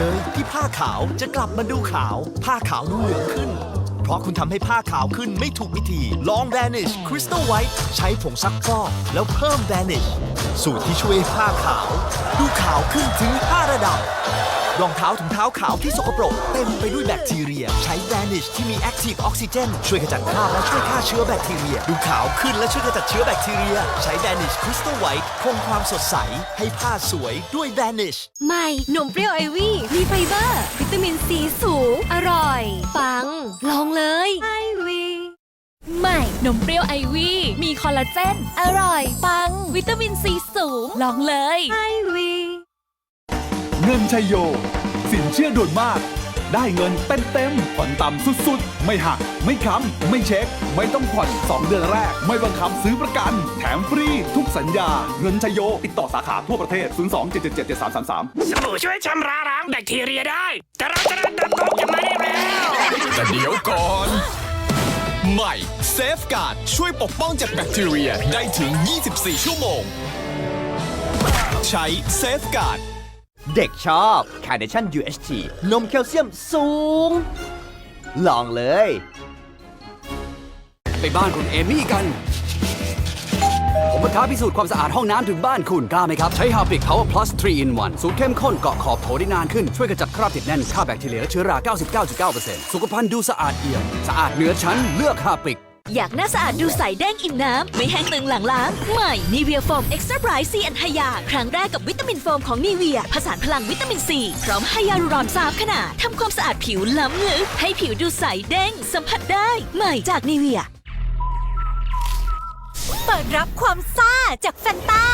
เลยที่ผ้าขาวจะกลับมาดูขาว ผ้าขาวนุ่มเหลืองขึ้น ราะคุณทำให้ผ้าขาวขึ้นไม่ถูกวิธี ลอง Vanish Crystal White ใช้ผงซักฟอกแล้วเพิ่ม Vanish สูตรที่ช่วยให้ผ้าขาว ดูขาวขึ้นถึง 5 ระดับ รองเท้าถุงเท้าขาวที่สกปรก เต็มไปด้วยแบคทีเรีย ใช้ Vanish ที่มี Active Oxygen ช่วยขจัดคราบและช่วยฆ่าเชื้อแบคทีเรีย ดูขาวขึ้นและช่วยขจัดเชื้อแบคทีเรีย ใช้ Vanish Crystal White คงความสดใสให้ผ้าสวยด้วย Vanish ใหม่นมเปรี้ยวไอวี่มีไฟเบอร์ วิตามินซีสูง อร่อย ปัง ลองเลยไอวี่ใหม่นมเปรี้ยวไอวี่มีคอลลาเจน อร่อย ปัง วิตามินซีสูง ลองเลย ไอวี่เงินชัยโย สินเชื่อด่วนมาก ได้เงินเต็มเต็มๆผ่อนต่ำสุดๆ ไม่หัก ไม่ค้ำ ไม่เช็ค ไม่ต้องผ่อน 2 เดือนแรก ไม่บังคับซื้อประกัน แถมฟรีทุกสัญญา เงินชัยโย ติดต่อสาขาทั่วประเทศ 02-777-7333สบู่ช่วยชำระล้างแบคทีเรียได้ แต่เราจะเดินตรงจะมาได้แล้ว แต่เดี๋ยวก่อน ใหม่ Safeguard ช่วยปกป้องจากแบคทีเรียได้ถึง 24 ชั่วโมง ใช้ Safeguard เด็กชอบ Carnation UHT นมแคลเซียมสูง ลองเลย ไปบ้านคุณเอมี่กัน ผมมาท้าพิสูจน์ความสะอาดห้องน้ำถึงบ้านคุณกล้าไหมครับ ใช้ Harpic Power Plus 3 in 1สูตรเข้มข้นเกาะขอบโถได้นานขึ้น ช่วยกระจัดคราบติดแน่นฆ่าแบคทีเรียและเชื้อรา 99.9%สุขภัณฑ์ดูสะอาดเอี่ยม สะอาดเหนือชั้นเลือก Harpic อยากหน้าสะอาดดูใสแดงอิ่มน้ำ ไม่แห้งตึงหลังล้าง ใหม่นีเวียโฟมเอ็กซ์ตร้าไบรท์ซีแอนไฮยา ครั้งแรกกับวิตามินโฟมของนีเวียผสานพลังวิตามินซี พร้อมไฮยาลูรอนสามขนาดทำความสะอาดผิวล้ำลึกให้ผิวดูใสเด้งสัมผัสได้ ใหม่จากนีเวีย เปิดรับความซ่าจากแฟนตา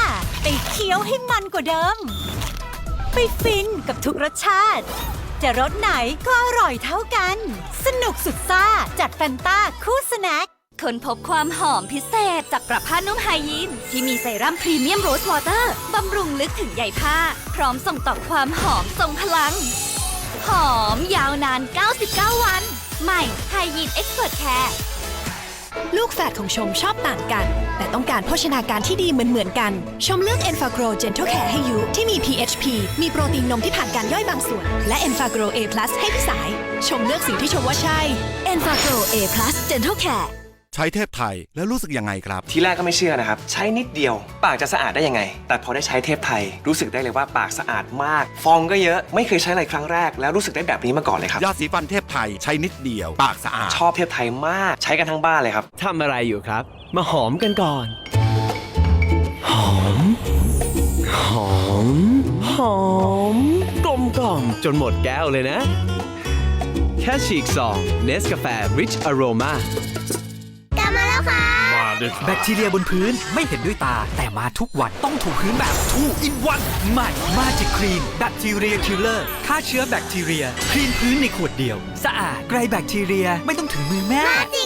ไปเคี้ยวให้มันกว่าเดิม ไปฟินกับทุกรสชาติ จะรสไหนก็อร่อยเท่ากัน สนุกสุดซ่าจัดแฟนตาคู่สแน็คค้นพบความหอมพิเศษจากปรับผ้านุ่มไฮยีนที่มีเซรั่มพรีเมียมโรสวอเตอร์บำรุงลึกถึงใยผ้า พร้อมส่งต่อความหอมทรงพลัง หอมยาวนาน 99 วัน ใหม่ไฮยีนเอ็กซ์เพรสแคร์ ลูกแฝดของชมชอบต่างกัน แต่ต้องการโภชนาการที่ดีเหมือนเหมือนๆกัน ชมเลือก e n f a g r o Gentle Care ให้ยูที่มี PHP มีโปรตีนนมที่ผ่านการย่อยบางส่วน และ e n f a g r o A+ ให้พี่สาย ชมเลือกสิ่งที่ชมว่าใช่ e n f a g r o A+ Gentle Care ใช้เทพไทยแล้วรู้สึกยังไงครับ ทีแรกก็ไม่เชื่อนะครับ ใช้นิดเดียว ปากจะสะอาดได้ยังไง แต่พอได้ใช้เทพไทย รู้สึกได้เลยว่าปากสะอาดมาก ฟองก็เยอะไม่เคยใช้อะไรครั้งแรก แล้วรู้สึกได้แบบนี้มาก่อนเลยครับยาสีฟันเทพไทยใช้นิดเดียว ปากสะอาดชอบเทพไทยมากใช้กันทั้งบ้านเลยครับทำอะไรอยู่ครับ มาหอมกันก่อน หอม หอม หอม กลมกล่อมจนหมดแก้วเลยนะ แค่ฉีกซองเนสกาแฟ Rich Aroma แบคทีเรียบนพื้นไม่เห็นด้วยตา แต่มาทุกวันต้องถูพื้นแบบทูอินวันใหม่มาจิกครีนแบคทีเรียคิลเลอร์ฆ่าเชื้อแบคทีเรียคลีนพื้นในขวดเดียว สะอาดไกลแบคทีเรียไม่ต้องถึงมือแม่จิ